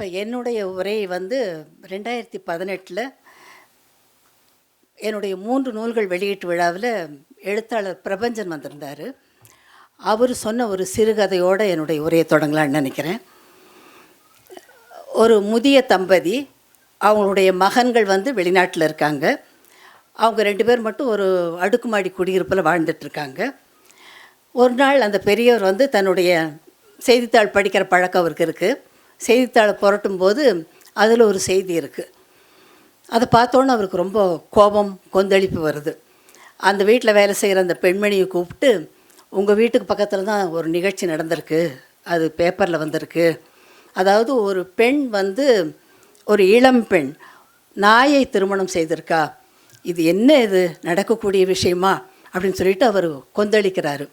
இப்போ என்னுடைய உரை வந்து ரெண்டாயிரத்தி பதினெட்டில் என்னுடைய மூன்று நூல்கள் வெளியீட்டு விழாவில் எழுத்தாளர் பிரபஞ்சன் வந்திருந்தார். அவர் சொன்ன ஒரு சிறுகதையோடு என்னுடைய உரையை தொடங்கலான்னு நினைக்கிறேன். ஒரு முதிய தம்பதி அவங்களுடைய மகன்கள் வந்து வெளிநாட்டில் இருக்காங்க. அவங்க ரெண்டு பேர் மட்டும் ஒரு அடுக்குமாடி குடியிருப்பில் வாழ்ந்துட்டுருக்காங்க. ஒரு நாள் அந்த பெரியவர் வந்து தன்னுடைய செய்தித்தாள் படிக்கிற பழக்கம் அவருக்கு இருக்குது செய்தித்தாளை புரட்டும் போது அதில் ஒரு செய்தி இருக்குது அதை பார்த்தோன்னே அவருக்கு ரொம்ப கோபம் கொந்தளிப்பு வருது. அந்த வீட்டில் வேலை செய்கிற அந்த பெண்மணியை கூப்பிட்டு உங்கள் வீட்டுக்கு பக்கத்தில் தான் ஒரு நிகழ்ச்சி நடந்திருக்கு. அது பேப்பரில் வந்திருக்கு. அதாவது ஒரு பெண் வந்து ஒரு இளம் பெண் நாயை திருமணம் செய்திருக்கா. இது என்ன இது? நடக்கக்கூடிய விஷயமா? அப்படின்னு சொல்லிட்டு அவர் கொந்தளிக்கிறாரு.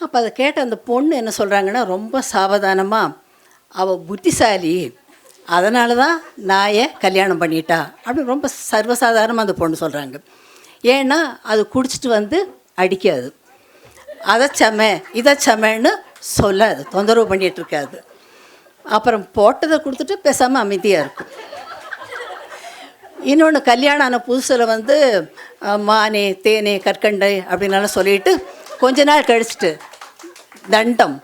அப்போ அதை கேட்ட அந்த பொண்ணு என்ன சொல்கிறாங்கன்னா ரொம்ப சாவதானமாக அவள் புத்திசாலி. அதனால தான் நாயை கல்யாணம் பண்ணிட்டா? அப்படின்னு ரொம்ப சர்வசாதாரணமாக அந்த பொண்ணு சொல்கிறாங்க ஏன்னா அது குடிச்சிட்டு வந்து அடிக்காது. அதை செமை இதை செமைன்னு சொல்லாது. தொந்தரவு பண்ணிகிட்டு இருக்காது. அப்புறம் போட்டதை கொடுத்துட்டு பேசாமல் அமைதியாக இருக்கும். இன்னொன்று கல்யாணம் ஆன புதுசில் வந்து மானே தேனே கற்கண்டை அப்படின்னாலும் சொல்லிட்டு கொஞ்ச நாள் கழிச்சிட்டு தண்டம்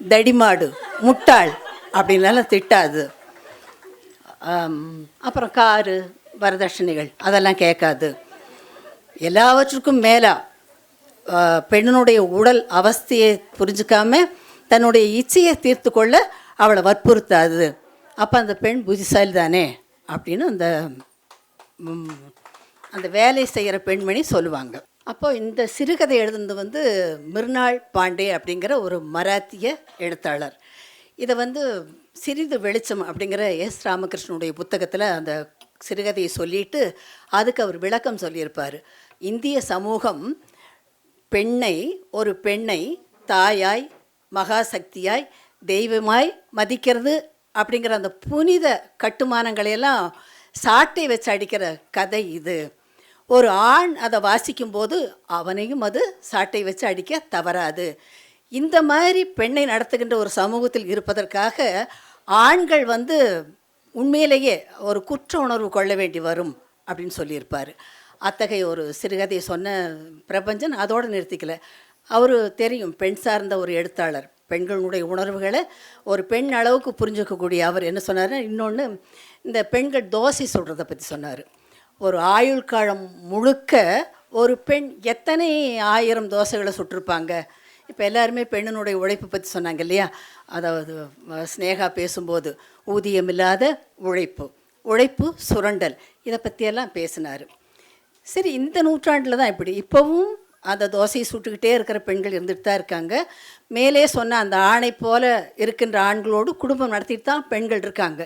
தடிமாடு முட்டாள் அப்படின்னாலும் திட்டாது. அப்புறம் காரு வரதட்சணைகள் அதெல்லாம் கேட்காது. எல்லாவற்றுக்கும் மேலே பெண்ணுடைய பெண்ணினுடைய உடல் அவஸ்தையை புரிஞ்சுக்காம தன்னுடைய இச்சையை தீர்த்து கொள்ள அவளை வற்புறுத்தாது. அப்போ அந்த பெண் புத்திசாலி தானே அப்படின்னு அந்த அந்த வேலை செய்கிற பெண்மணி சொல்லுவாங்க. அப்போது இந்த சிறுகதை எழுதுனது வந்து மிர்னாள் பாண்டே அப்படிங்கிற ஒரு மராத்திய எழுத்தாளர். இதை வந்து சிறிது வெளிச்சம் அப்படிங்கிற எஸ் ராமகிருஷ்ணனுடைய புத்தகத்தில் அந்த சிறுகதையை சொல்லிட்டு அதுக்கு அவர் விளக்கம் சொல்லியிருப்பார். இந்திய சமூகம் பெண்ணை ஒரு பெண்ணை தாயாய் மகாசக்தியாய் தெய்வமாய் மதிக்கிறது அப்படிங்கிற அந்த புனித கட்டுமானங்களையெல்லாம் சாட்டை வச்சு அடிக்கிற கதை இது. ஒரு ஆண் அதை வாசிக்கும்போது அவனையும் அது சாட்டை வச்சு அடிக்க தவறாது. இந்த மாதிரி பெண்ணை நடத்துகின்ற ஒரு சமூகத்தில் இருப்பதற்காக ஆண்கள் வந்து உண்மையிலேயே ஒரு குற்ற உணர்வு கொள்ள வேண்டி வரும் அப்படின்னு சொல்லியிருப்பார். அத்தகைய ஒரு சிறுகதையை சொன்ன பிரபஞ்சன் அதோடு நிறுத்திக்கல. அவர் தெரியும் பெண் சார்ந்த ஒரு எழுத்தாளர். பெண்களுடைய உணர்வுகளை ஒரு பெண் அளவுக்கு புரிஞ்சுக்கக்கூடிய அவர் என்ன சொன்னார்னா இன்னொன்று இந்த பெண்கள் தோசை சொல்கிறத பற்றி சொன்னார். ஒரு ஆயுள் காலம் முழுக்க ஒரு பெண் எத்தனை ஆயிரம் தோசைகளை சுட்டிருப்பாங்க? இப்போ எல்லாருமே பெண்ணினுடைய உழைப்பு பற்றி சொன்னாங்க இல்லையா? அதாவது ஸ்னேகா பேசும்போது ஊதியம் இல்லாத உழைப்பு உழைப்பு சுரண்டல் இதை பற்றியெல்லாம் பேசினார். சரி இந்த நூற்றாண்டில் தான் இப்படி. இப்போவும் அந்த தோசையை சுட்டுக்கிட்டே இருக்கிற பெண்கள் இருந்துட்டு தான் இருக்காங்க. மேலே சொன்ன அந்த ஆணை போல இருக்கின்ற ஆண்களோடு குடும்பம் நடத்திட்டு தான் பெண்கள் இருக்காங்க.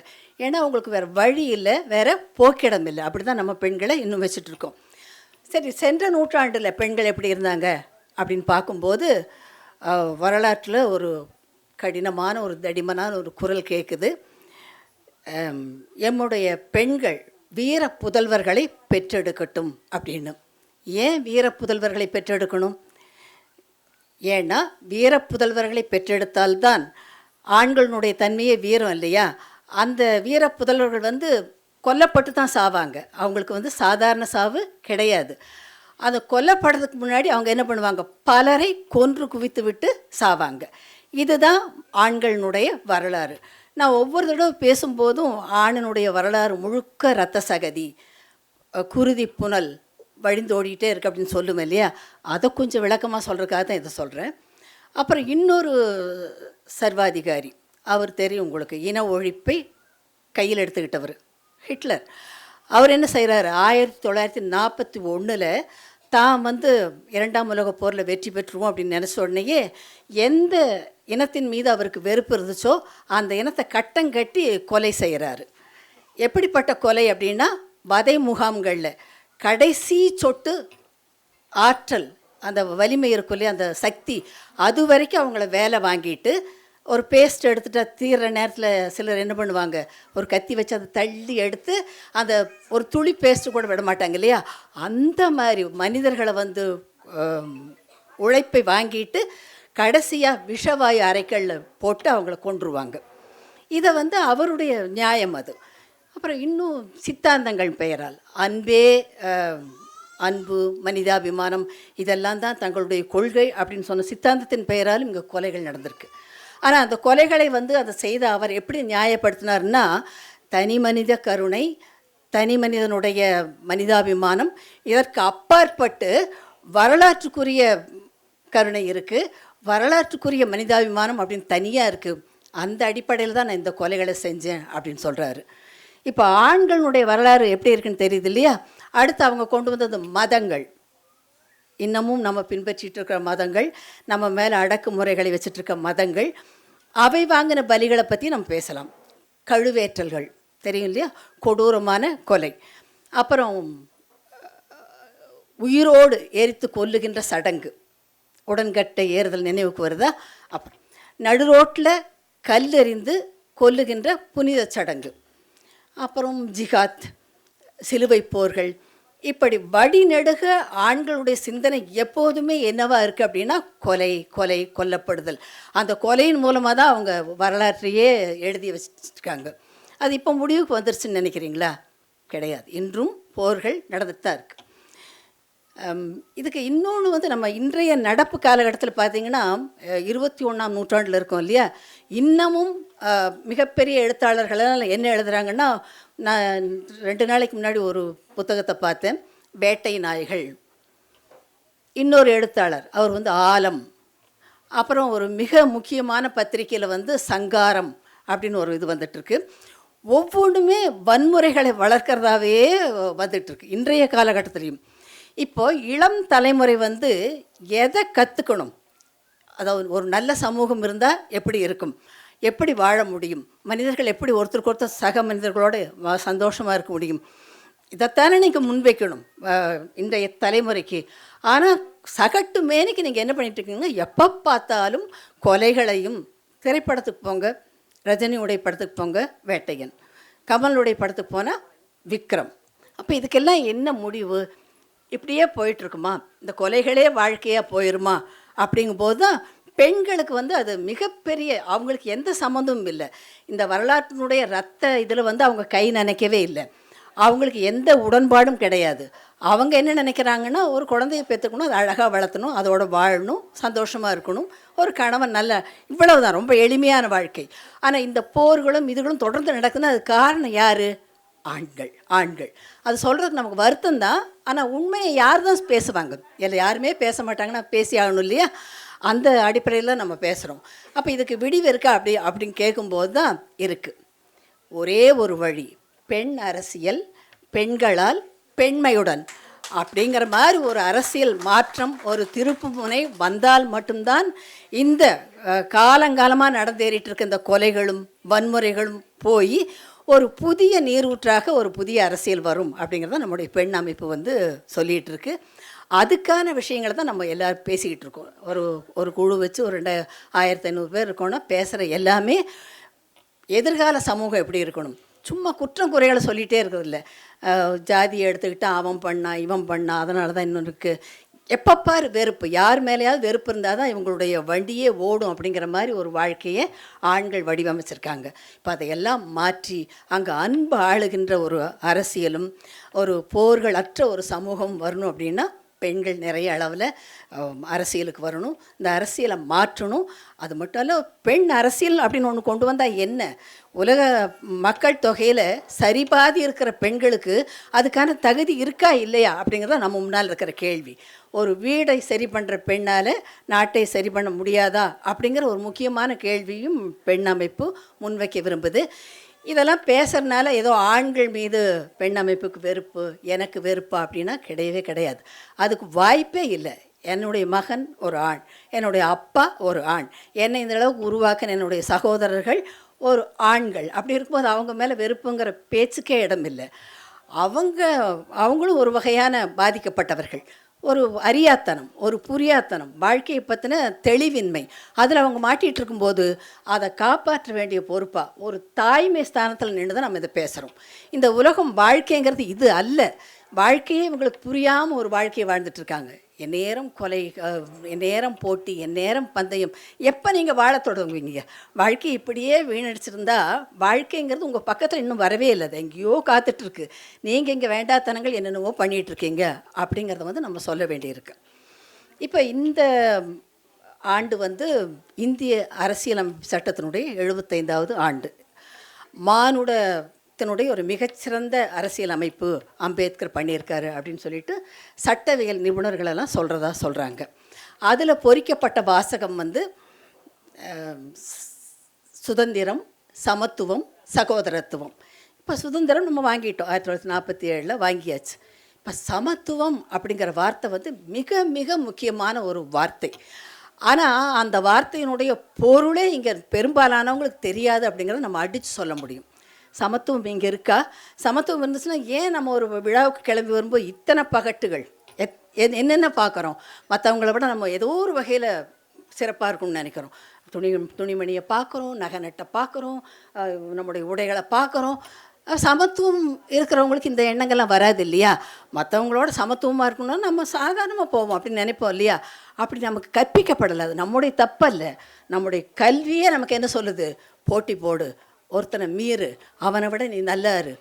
ஏன்னா அவங்களுக்கு வேறு வழி இல்லை வேறு போக்கிடம் இல்லை. அப்படி தான் நம்ம பெண்களை இன்னும் வச்சுட்டு இருக்கோம். சரி சென்ற நூற்றாண்டில் பெண்கள் எப்படி இருந்தாங்க? அப்படின்னு பார்க்கும்போது வரலாற்றில் ஒரு கடினமான ஒரு தடிமனான ஒரு குரல் கேட்குது எம்முடைய பெண்கள் வீர புதல்வர்களை பெற்றெடுக்கட்டும் அப்படின்னு. ஏன் வீர புதல்வர்களை பெற்றெடுக்கணும்? ஏன்னா வீர புதல்வர்களை பெற்றெடுத்தால்தான் ஆண்களினுடைய தன்மையே வீரம் இல்லையா? அந்த வீர புதல்வர்கள் வந்து கொல்லப்பட்டு தான் சாவாங்க. அவங்களுக்கு வந்து சாதாரண சாவு கிடையாது. அதை கொல்லப்படுறதுக்கு முன்னாடி அவங்க என்ன பண்ணுவாங்க? பலரை கொன்று குவித்து விட்டு சாவாங்க. இதுதான் ஆண்களினுடைய வரலாறு. நான் ஒவ்வொரு தடவை பேசும்போதும் ஆணினுடைய வரலாறு முழுக்க இரத்த சகதி குருதி புனல் வழிந்தோடிட்டே இருக்கு அப்படின்னு சொல்லுவேன் இல்லையா? அதை கொஞ்சம் விளக்கமாக சொல்கிறதுக்காக தான் இதை சொல்கிறேன் அப்புறம் இன்னொரு சர்வாதிகாரி அவர் தெரியும் உங்களுக்கு இன ஒழிப்பை கையில் எடுத்துக்கிட்டவர் ஹிட்லர். அவர் என்ன செய்கிறாரு ஆயிரத்தி தொள்ளாயிரத்தி நாற்பத்தி ஒன்றில் தான் வந்து இரண்டாம் உலக போரில் வெற்றி பெற்றுருவோம் அப்படின்னு நினச்ச உடனேயே எந்த இனத்தின் மீது அவருக்கு வெறுப்பு இருந்துச்சோ அந்த இனத்தை கட்டங்கட்டி கொலை செய்கிறாரு எப்படிப்பட்ட கொலை அப்படின்னா வதை முகாம்களில் கடைசி சொட்டு ஆற்றல் அந்த வலிமை இருக்கும் இல்லையா அந்த சக்தி அது வரைக்கும் அவங்கள வேலை வாங்கிட்டு ஒரு பேஸ்ட் எடுத்துட்டா தீர்ற நேரத்தில் சிலர் என்ன பண்ணுவாங்க? ஒரு கத்தி வச்சு அதை தள்ளி எடுத்து அந்த ஒரு துளி பேஸ்ட்டு கூட விட மாட்டாங்க இல்லையா? அந்த மாதிரி மனிதர்களை வந்து உழைப்பை வாங்கிட்டு கடைசியாக விஷவாயு அறைகளில் போட்டு அவங்கள கொன்றுவாங்க. இதை வந்து அவருடைய நியாயம் அது. அப்புறம் இன்னும் சித்தாந்தங்கள் பெயரால் அன்பே அன்பு மனிதாபிமானம் இதெல்லாம் தான் தங்களுடைய கொள்கை அப்படின்னு சொன்ன சித்தாந்தத்தின் பெயராலும் இங்கே கொலைகள் நடந்திருக்கு. ஆனால் அந்த கொலைகளை வந்து அதை செய்த அவர் எப்படி நியாயப்படுத்தினார்னா தனி மனித கருணை தனி மனிதனுடைய மனிதாபிமானம் இதற்கு அப்பாற்பட்டு வரலாற்றுக்குரிய கருணை இருக்குது வரலாற்றுக்குரிய மனிதாபிமானம் அப்படின்னு தனியாக இருக்குது அந்த அடிப்படையில் தான் நான் இந்த கொலைகளை செஞ்சேன் அப்படின்னு சொல்கிறாரு இப்போ ஆண்களுடைய வரலாறு எப்படி இருக்குன்னு தெரியுது இல்லையா? அடுத்து அவங்க கொண்டு வந்தது மதங்கள். இன்னமும் நம்ம பின்பற்றிட்டு இருக்கிற மதங்கள் நம்ம மேலே அடக்குமுறைகளை வச்சுட்டு இருக்க மதங்கள் அவை வாங்கின பலிகளை பற்றி நம்ம பேசலாம். கழுவேற்றல்கள். தெரியும் இல்லையா? கொடூரமான கொலை. அப்புறம் உயிரோடு எரித்து கொல்லுகின்ற சடங்கு. உடன்கட்டை ஏறுதல் நினைவுக்கு வருதா? அப்புறம் நடுரோட்டில் கல்லெறிந்து கொல்லுகின்ற புனித சடங்கு. அப்புறம் ஜிகாத் சிலுவை போர்கள் இப்படி வழிநெடுக ஆண்களுடைய சிந்தனை எப்போதுமே என்னவா இருக்குது அப்படின்னா கொலை கொலை கொல்லப்படுதல். அந்த கொலையின் மூலமாக தான் அவங்க வரலாற்றையே எழுதி வச்சிருக்காங்க. அது இப்போ முடிவுக்கு வந்துருச்சுன்னு நினைக்கிறீங்களா? கிடையாது. இன்றும் போர்கள் நடந்துட்டு தான் இருக்குது இதுக்கு இன்னொன்று வந்து நம்ம இன்றைய நடப்பு காலகட்டத்தில் பார்த்தீங்கன்னா இருபத்தி ஒன்றாம் நூற்றாண்டில் இருக்கோம் இல்லையா? இன்னமும் மிகப்பெரிய எழுத்தாளர்களெல்லாம் என்ன எழுதுகிறாங்கன்னா நான் ரெண்டு நாளைக்கு முன்னாடி ஒரு புத்தகத்தை பார்த்தேன். வேட்டை நாய்கள். இன்னொரு எழுத்தாளர் அவர் வந்து ஆலம். அப்புறம் ஒரு மிக முக்கியமான பத்திரிக்கையில் வந்து சங்காரம் அப்படின்னு ஒரு இது வந்துட்டுருக்கு. ஒவ்வொன்றுமே வன்முறைகளை வளர்க்கறதாவே வந்துட்டுருக்கு. இன்றைய காலகட்டத்திலையும். இப்போ இளம் தலைமுறை வந்து எதை கற்றுக்கணும் அதாவது ஒரு நல்ல சமூகம் இருந்தால் எப்படி இருக்கும்? எப்படி வாழ முடியும்? மனிதர்கள் எப்படி ஒருத்தருக்கு ஒருத்தர் சக மனிதர்களோடு சந்தோஷமாக இருக்க முடியும்? இதைத்தானே நீங்கள் முன்வைக்கணும் இன்றைய தலைமுறைக்கு. ஆனால் சகட்டு மேனிக்கு நீங்கள் என்ன பண்ணிட்டு இருக்கீங்க எப்போ பார்த்தாலும் கொலைகளையும் திரைப்படத்துக்கு போங்க ரஜினியுடைய படத்துக்கு போங்க வேட்டையன். கமலுடைய படத்துக்கு போனால் விக்ரம். அப்போ இதுக்கெல்லாம் என்ன முடிவு? இப்படியே போயிட்டுருக்குமா? இந்த கொலைகளே வாழ்க்கையாக போயிருமா? அப்படிங்கும்போது தான் பெண்களுக்கு வந்து அது மிகப்பெரிய அவங்களுக்கு எந்த சம்மந்தமும் இல்லை. இந்த வரலாற்றினுடைய ரத்த இதில் வந்து அவங்க கை நினைக்கவே இல்லை. அவங்களுக்கு எந்த உடன்பாடும் கிடையாது. அவங்க என்ன நினைக்கிறாங்கன்னா ஒரு குழந்தைய பெற்றுக்கணும் அதை அழகாக வளர்த்தணும் அதோட வாழணும் சந்தோஷமாக இருக்கணும் ஒரு கணவன் நல்ல இவ்வளவு தான் ரொம்ப எளிமையான வாழ்க்கை. ஆனால் இந்த போர்களும் இதுகளும் தொடர்ந்து நடக்குதுன்னா அது காரணம் யார்? ஆண்கள் ஆண்கள். அது சொல்கிறது நமக்கு வருத்தம் தான் ஆனால் உண்மையை யார் தான் பேசுவாங்க? இல்லை யாருமே பேச மாட்டாங்கன்னா பேசி ஆகணும் இல்லையா? அந்த அடிப்படையில் நம்ம பேசுகிறோம் அப்போ இதுக்கு விடிவு இருக்கா அப்படி அப்படின்னு கேட்கும்போது தான் இருக்குது ஒரே ஒரு வழி பெண் அரசியல் பெண்களால் பெண்மையுடன். அப்படிங்கிற மாதிரி ஒரு அரசியல் மாற்றம் ஒரு திருப்பு முனை வந்தால் மட்டும்தான் இந்த காலங்காலமாக நடந்தேறிட்டு இருக்க இந்த கொலைகளும் வன்முறைகளும் போய் ஒரு புதிய நீரூற்றாக ஒரு புதிய அரசியல் வரும் அப்படிங்கிறத நம்முடைய பெண் அமைப்பு வந்து சொல்லிகிட்டு இருக்கு அதுக்கான விஷயங்களை தான் நம்ம எல்லோரும் பேசிக்கிட்டு இருக்கோம் ஒரு ஒரு குழு வச்சு ஒரு ரெண்டு ஆயிரத்தி ஐநூறு பேர் இருக்கோன்னா பேசுகிற எல்லாமே எதிர்கால சமூகம் எப்படி இருக்கணும்? சும்மா குற்றம் குறைகளை சொல்லிகிட்டே இருக்கிறதில்ல. ஜாதியை எடுத்துக்கிட்டு அவன் பண்ணா இவன் பண்ணா அதனால தான் இன்னும் இருக்குது எப்போ வெறுப்பு? யார் மேலேயாவது வெறுப்பு இருந்தால் தான் இவங்களுடைய வண்டியே ஓடும் அப்படிங்கிற மாதிரி ஒரு வாழ்க்கையை ஆண்கள் வடிவமைச்சிருக்காங்க. இப்போ அதையெல்லாம் மாற்றி அங்கே அன்பு ஆளுகின்ற ஒரு அரசியலும் ஒரு போர்கள் அற்ற ஒரு சமூகம் வரணும் அப்படின்னா பெண்கள் நிறைய அளவில் அரசியலுக்கு வரணும். இந்த அரசியலை மாற்றணும். அது மட்டும் இல்லை பெண் அரசியல் அப்படின்னு ஒன்று கொண்டு வந்தால் என்ன? உலக மக்கள் தொகையில் சரிபாதி இருக்கிற பெண்களுக்கு அதுக்கான தகுதி இருக்கா இல்லையா அப்படிங்கிறத நம்ம முன்னால் இருக்கிற கேள்வி. ஒரு வீடை சரி பண்ணுற பெண்ணால் நாட்டை சரி பண்ண முடியாதா அப்படிங்கிற ஒரு முக்கியமான கேள்வியும் பெண் அமைப்பு முன்வைக்க விரும்புது. இதெல்லாம் பேசுறதுனால ஏதோ ஆண்கள் மீது பெண் அமைப்புக்கு வெறுப்பு எனக்கு வெறுப்பா அப்படின்னா கிடையவே கிடையாது. அதுக்கு வாய்ப்பே இல்லை. என்னுடைய மகன் ஒரு ஆண் என்னுடைய அப்பா ஒரு ஆண். என்னை இந்த அளவுக்கு உருவாக்க என்னுடைய சகோதரர்கள் ஒரு ஆண்கள். அப்படி இருக்கும்போது அவங்க மேலே வெறுப்புங்கிற பேச்சுக்கே இடம் இல்லை அவங்க அவங்களும் ஒரு வகையான பாதிக்கப்பட்டவர்கள். ஒரு அறியாத்தனம் ஒரு புரியாத்தனம் வாழ்க்கையை பற்றின தெளிவின்மை. அதில் அவங்க மாட்டிகிட்டு இருக்கும்போது அதை காப்பாற்ற வேண்டிய பொறுப்பாக ஒரு தாய்மை ஸ்தானத்தில் நின்று தான் நம்ம இதை பேசுகிறோம் இந்த உலகம் வாழ்க்கைங்கிறது இது அல்ல. வாழ்க்கையே இவங்களுக்கு புரியாமல் ஒரு வாழ்க்கையை வாழ்ந்துட்டுருக்காங்க என் நேரம் கொலை என் நேரம் போட்டி என் நேரம் பந்தயம். எப்போ நீங்கள் வாழ தொடங்குவீங்க? வாழ்க்கை இப்படியே வீணடிச்சிருந்தா வாழ்க்கைங்கிறது உங்கள் பக்கத்தில் இன்னும் வரவே இல்லை. அது எங்கேயோ காத்துட்ருக்கு நீங்கள் இங்கே வேண்டாத்தனங்கள் என்னென்னவோ பண்ணிகிட்ருக்கீங்க இருக்கீங்க. அப்படிங்கிறத வந்து நம்ம சொல்ல வேண்டியிருக்கு. இப்போ இந்த ஆண்டு வந்து இந்திய அரசியலமைப்பு சட்டத்தினுடைய எழுபத்தைந்தாவது ஆண்டு. மானுட இத்தனுடைய ஒரு மிகச்சிறந்த அரசியல் அமைப்பு அம்பேத்கர் பண்ணியிருக்காரு அப்படின்னு சொல்லிட்டு சட்டவியல் நிபுணர்களெல்லாம் சொல்கிறதா சொல்கிறாங்க அதில் பொறிக்கப்பட்ட வாசகம் வந்து சுதந்திரம் சமத்துவம் சகோதரத்துவம். இப்போ சுதந்திரம் நம்ம வாங்கிட்டோம். ஆயிரத்தி தொள்ளாயிரத்தி நாற்பத்தி ஏழில் வாங்கியாச்சு. இப்போ சமத்துவம் அப்படிங்கிற வார்த்தை வந்து மிக மிக முக்கியமான ஒரு வார்த்தை. ஆனால் அந்த வார்த்தையினுடைய பொருளே இங்கே பெரும்பாலானவங்களுக்கு தெரியாது அப்படிங்கிறத நம்ம அடித்து சொல்ல முடியும். சமத்துவம் இங்கே இருக்கா? சமத்துவம் இருந்துச்சுன்னா ஏன் நம்ம ஒரு விழாவுக்கு கிளம்பி வரும்போது இத்தனை பகட்டுகள்? எத் என்னென்ன பார்க்குறோம்? மற்றவங்கள விட நம்ம ஏதோ ஒரு வகையில் சிறப்பாக இருக்கும்னு நினைக்கிறோம். துணி துணிமணியை பார்க்குறோம் நகை நட்டை பார்க்குறோம் நம்முடைய உடைகளை பார்க்குறோம். சமத்துவம் இருக்கிறவங்களுக்கு இந்த எண்ணங்கள்லாம் வராது இல்லையா? மற்றவங்களோட சமத்துவமாக இருக்கணும்னா நம்ம சாதாரணமாக போவோம் அப்படின்னு நினைப்போம் இல்லையா? அப்படி நமக்கு கற்பிக்கப்படலை. அது நம்முடைய தப்பல்ல. நம்முடைய கல்வியே நமக்கு என்ன சொல்லுது? போட்டி போடு. ஒருத்தனை மீறு அவனை விட நீ நல்லாரு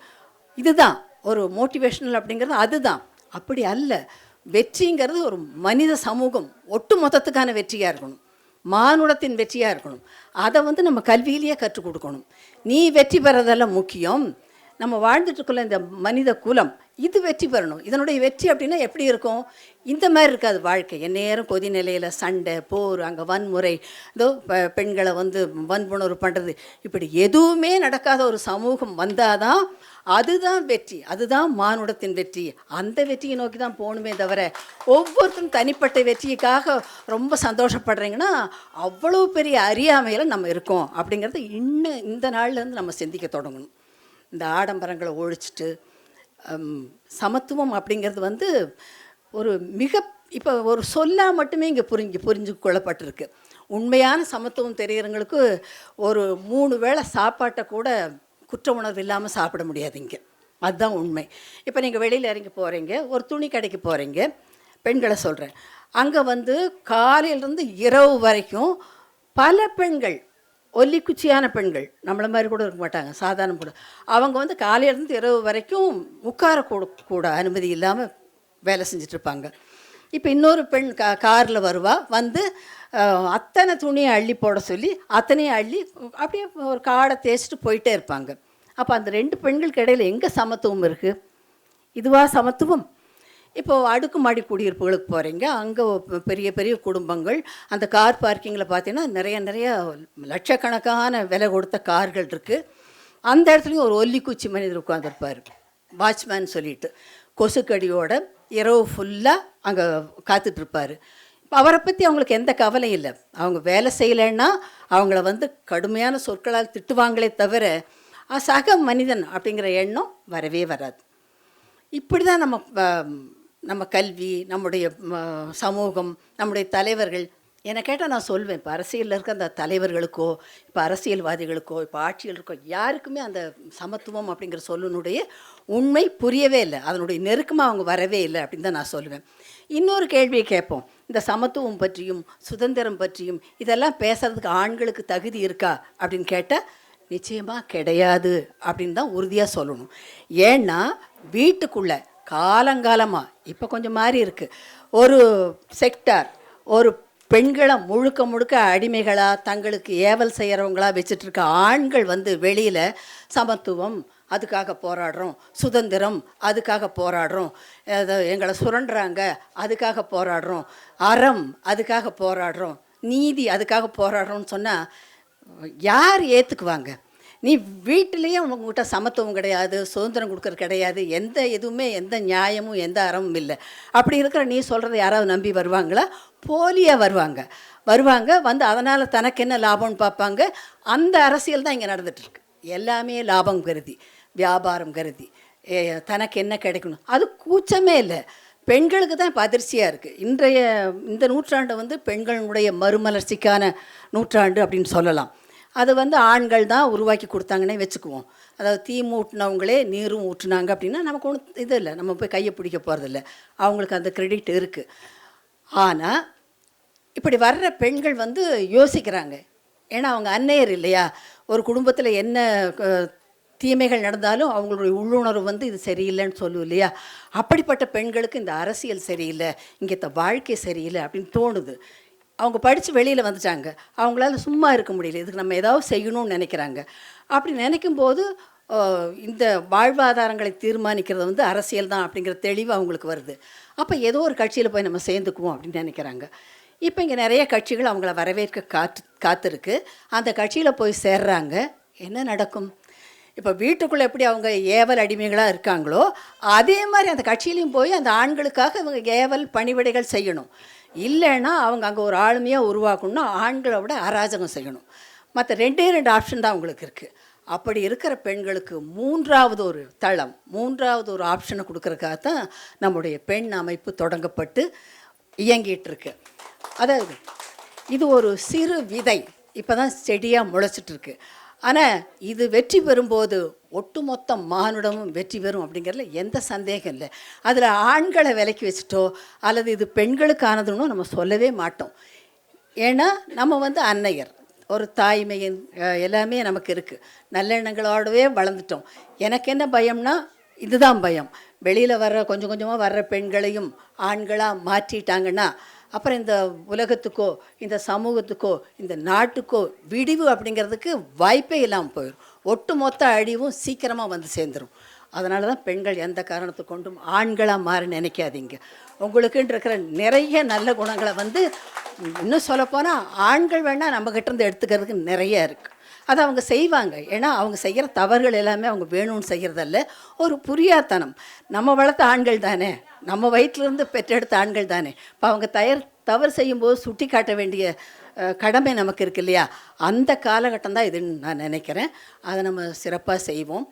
இதுதான் ஒரு மோட்டிவேஷனல் அப்படிங்கிறது அதுதான். அப்படி அல்ல. வெற்றிங்கிறது ஒரு மனித சமூகம் ஒட்டு மொத்தத்துக்கான வெற்றியாக இருக்கணும். மானுடத்தின் வெற்றியாக இருக்கணும். அதை வந்து நம்ம கல்வியிலேயே கற்றுக் கொடுக்கணும். நீ வெற்றி பெறதெல்லாம் முக்கியம். நம்ம வாழ்ந்துட்டுருக்குள்ள இந்த மனித குலம் இது வெற்றி பெறணும். இதனுடைய வெற்றி அப்படின்னா எப்படி இருக்கும்? இந்த மாதிரி இருக்காது வாழ்க்கை. எந்நேரம் கொதி நிலையில் சண்டை போர் அங்கே வன்முறை இதோ பெண்களை வந்து வன்புணர்வு பண்ணுறது இப்படி எதுவுமே நடக்காத ஒரு சமூகம் வந்தால் தான் அதுதான் வெற்றி அதுதான் மானுடத்தின் வெற்றி. அந்த வெற்றியை நோக்கி தான் போகணுமே தவிர ஒவ்வொருத்தரும் தனிப்பட்ட வெற்றிக்காக ரொம்ப சந்தோஷப்படுறீங்கன்னா அவ்வளோ பெரிய அறியாமையில் நம்ம இருக்கோம். அப்படிங்கிறது இன்னும் இந்த நாள்லேருந்து நம்ம சிந்திக்க தொடங்கணும். இந்த ஆடம்பரங்களை ஒழிச்சிட்டு சமத்துவம் அப்படிங்கிறது வந்து ஒரு மிக இப்போ ஒரு சொல்லா மட்டுமே இங்கே புரிஞ்சு புரிஞ்சு கொள்ளப்பட்டிருக்கு. உண்மையான சமத்துவம் தெரிகிறவங்களுக்கு ஒரு மூணு வேளை சாப்பாட்டை கூட குற்ற உணர்வு இல்லாமல் சாப்பிட முடியாது இங்கே. அதுதான் உண்மை. இப்போ நீங்கள் வெளியில் இறங்கி போகிறீங்க ஒரு துணி கடைக்கு போகிறீங்க பெண்களை சொல்கிறேன் அங்கே வந்து காலையிலேருந்து இரவு வரைக்கும் பல பெண்கள் ஒல்லிக்குச்சியான பெண்கள். நம்மள மாதிரி கூட இருக்க மாட்டாங்க. சாதாரண கூட அவங்க வந்து காலையிலேருந்து இரவு வரைக்கும் உட்கார கூட கூட அனுமதி இல்லாமல் வேலை செஞ்சிட்ருப்பாங்க. இப்போ இன்னொரு பெண் கா காரில் வருவா. வந்து அத்தனை துணியை அள்ளி போட சொல்லி அத்தனையும் அள்ளி அப்படியே ஒரு காடை தேய்ச்சிட்டு போயிட்டே இருப்பாங்க. அப்போ அந்த ரெண்டு பெண்களுக்கு இடையில் எங்கே சமத்துவம் இருக்குது இதுவா சமத்துவம்? இப்போது அடுக்குமாடி குடியிருப்புகளுக்கு போகிறீங்க அங்கே பெரிய பெரிய குடும்பங்கள். அந்த கார் பார்க்கிங்கில் பார்த்தீங்கன்னா நிறைய நிறைய லட்சக்கணக்கான விலை கொடுத்த கார்கள் இருக்குது அந்த இடத்துலையும் ஒரு ஒல்லிக்குச்சி மனிதர் உட்காந்துருப்பார் வாட்ச்மேன் சொல்லிட்டு. கொசுக்கடியோட இரவு ஃபுல்லாக அங்கே காத்துட்ருப்பார் இப்போ அவரை பற்றி அவங்களுக்கு எந்த கவலையும் இல்லை. அவங்க வேலை செய்யலைன்னா அவங்கள வந்து கடுமையான சொற்களால் திட்டுவாங்களே தவிர "ஆ, சக மனிதன் அப்படிங்கிற எண்ணம் வரவே வராது. இப்படி தான் நம்ம நம்ம கல்வி நம்முடைய சமூகம் நம்முடைய தலைவர்கள் என்னை கேட்டால் நான் சொல்வேன். இப்போ அரசியலில் இருக்க அந்த தலைவர்களுக்கோ இப்போ அரசியல்வாதிகளுக்கோ இப்போ ஆட்சியில் இருக்கோ யாருக்குமே அந்த சமத்துவம் அப்படிங்கிற சொல்லினுடைய உண்மை புரியவே இல்லை. அதனுடைய நெருக்கமாக அவங்க வரவே இல்லை அப்படின்னு தான் நான் சொல்லுவேன். இன்னொரு கேள்வியை கேட்போம். இந்த சமத்துவம் பற்றியும் சுதந்திரம் பற்றியும் இதெல்லாம் பேசுறதுக்கு ஆண்களுக்கு தகுதி இருக்கா அப்படின்னு கேட்டால் நிச்சயமாக கிடையாது அப்படின்னு தான் உறுதியாக சொல்லணும். ஏன்னா வீட்டுக்குள்ளே காலங்காலமாக இப்போ கொஞ்சம் மாறி இருக்குது ஒரு செக்டார் ஒரு பெண்களை முழுக்க முழுக்க அடிமைகளாக தங்களுக்கு ஏவல் செய்கிறவங்களா வச்சுட்ருக்க ஆண்கள் வந்து வெளியில் சமத்துவம் அதுக்காக போராடுறோம். சுதந்திரம் அதுக்காக போராடுறோம். எங்களை சுரண்டுறாங்க அதுக்காக போராடுறோம். அறம் அதுக்காக போராடுறோம். நீதி அதுக்காக போராடுறோம்னு சொன்னால் யார் ஏற்றுக்குவாங்க நீ வீட்டிலேயே உங்ககிட்ட சமத்துவம் கிடையாது சுதந்திரம் கொடுக்கறது கிடையாது எந்த எதுவுமே எந்த நியாயமும் எந்த அறமும் இல்லை. அப்படி இருக்கிற நீ சொல்கிறத யாராவது நம்பி வருவாங்களா? போலியாக வருவாங்க. வருவாங்க வந்து அதனால் தனக்கு என்ன லாபம்னு பார்ப்பாங்க. அந்த அரசியல் தான் இங்கே நடந்துகிட்ருக்கு எல்லாமே லாபம் கருதி வியாபாரம் கருதி ஏ, தனக்கு என்ன கிடைக்கணும்? அது கூச்சமே இல்லை. பெண்களுக்கு தான் இப்போ அதிர்ச்சியாக இருக்குது இன்றைய இந்த நூற்றாண்டு வந்து பெண்களுடைய மறுமலர்ச்சிக்கான நூற்றாண்டு அப்படின்னு சொல்லலாம். அது வந்து ஆண்கள் தான் உருவாக்கி கொடுத்தாங்கன்னே வச்சுக்குவோம். அதாவது தீ மூட்டினவங்களே நீரும் ஊற்றினாங்க அப்படின்னா நமக்கு ஒன்றும் இது இல்லை. நம்ம போய் கையை பிடிக்க போகிறதில்ல அவங்களுக்கு அந்த கிரெடிட் இருக்குது ஆனால் இப்படி வர்ற பெண்கள் வந்து யோசிக்கிறாங்க. ஏன்னா அவங்க அன்னையர் இல்லையா? ஒரு குடும்பத்தில் என்ன தீமைகள் நடந்தாலும் அவங்களுடைய உள்ளுணர்வு வந்து இது சரியில்லைன்னு சொல்லும் இல்லையா? அப்படிப்பட்ட பெண்களுக்கு இந்த அரசியல் சரியில்லை. இங்கே வாழ்க்கை சரியில்லை அப்படின்னு தோணுது. அவங்க படித்து வெளியில் வந்துட்டாங்க. அவங்களால சும்மா இருக்க முடியல. இதுக்கு நம்ம ஏதாவது செய்யணும்னு நினைக்கிறாங்க. அப்படி நினைக்கும் போது இந்த வாழ்வாதாரங்களை தீர்மானிக்கிறது வந்து அரசியல் தான் அப்படிங்கிற தெளிவு அவங்களுக்கு வருது. அப்போ ஏதோ ஒரு கட்சியில் போய் நம்ம சேர்ந்துக்குவோம் அப்படின்னு நினைக்கிறாங்க. இப்போ இங்கே நிறைய கட்சிகள் அவங்கள வரவேற்க காத்து காத்திருக்கு. அந்த கட்சியில் போய் சேர்றாங்க. என்ன நடக்கும்? இப்போ வீட்டுக்குள்ளே எப்படி அவங்க ஏவல் அடிமைகளாக இருக்காங்களோ அதே மாதிரி அந்த கட்சியிலையும் போய் அந்த ஆண்களுக்காக இவங்க ஏவல் பணிவிடைகள் செய்யணும். இல்லைன்னா அவங்க அங்கே ஒரு ஆளுமையாக உருவாக்கணும்னா ஆண்களை விட அராஜகம் செய்யணும். மற்ற ரெண்டே ரெண்டு ஆப்ஷன் தான் அவங்களுக்கு இருக்குது அப்படி இருக்கிற பெண்களுக்கு மூன்றாவது ஒரு தளம் மூன்றாவது ஒரு ஆப்ஷனை கொடுக்குறக்காக தான் நம்முடைய பெண் அமைப்பு தொடங்கப்பட்டு இயங்கிட்டு இருக்கு. அதாவது இது ஒரு சிறு விதை இப்போ தான் செடியாக முளைச்சிட்ருக்கு ஆனால் இது வெற்றி பெறும்போது ஒட்டுமொத்த மானுடமும் வெற்றி பெறும் அப்படிங்கிறதுல எந்த சந்தேகம் இல்லை. அதில் ஆண்களை விலக்கி வச்சுட்டோ அல்லது இது பெண்களுக்கானதுன்னு நம்ம சொல்லவே மாட்டோம். ஏன்னா நம்ம வந்து அன்னையர். ஒரு தாய்மையின் எல்லாமே நமக்கு இருக்குது நல்லெண்ணங்களோடவே வளர்ந்துட்டோம். எனக்கு என்ன பயம்னா இதுதான் பயம். வெளியில் வர்ற கொஞ்சம் கொஞ்சமாக வர்ற பெண்களையும் ஆண்களாக மாற்றிட்டாங்கன்னா அப்புறம் இந்த உலகத்துக்கோ இந்த சமூகத்துக்கோ இந்த நாட்டுக்கோ விடிவு அப்படிங்கிறதுக்கு வாய்ப்பே இல்லாமல் போயிடும். ஒட்டுமொத்த அழிவும் சீக்கிரமாக வந்து சேர்ந்துடும் அதனால தான் பெண்கள் எந்த காரணத்தை கொண்டும் ஆண்களாக மாற நினைக்காதீங்க. உங்களுக்குன்னு இருக்கிற நிறைய நல்ல குணங்களை வந்து இன்னும் சொல்லப்போனால் ஆண்கள் வேணால் நம்மக்கிட்ட இருந்து எடுத்துக்கிறதுக்கு நிறைய இருக்குது அதை அவங்க செய்வாங்க. ஏன்னா அவங்க செய்கிற தவறுகள் எல்லாமே அவங்க வேணும்னு செய்கிறதல்ல. ஒரு புரியாத்தனம் நம்ம வளர்த்த ஆண்கள் தானே. நம்ம வயிற்றிலிருந்து பெற்றெடுத்த ஆண்கள் தானே. இப்போ அவங்க தயார் தவறு செய்யும்போது சுட்டி காட்ட வேண்டிய கடமை நமக்கு இருக்கு இல்லையா? அந்த காலகட்டம் தான் இதுன்னு நான் நினைக்கிறேன். அதை நம்ம சிறப்பாக செய்வோம்.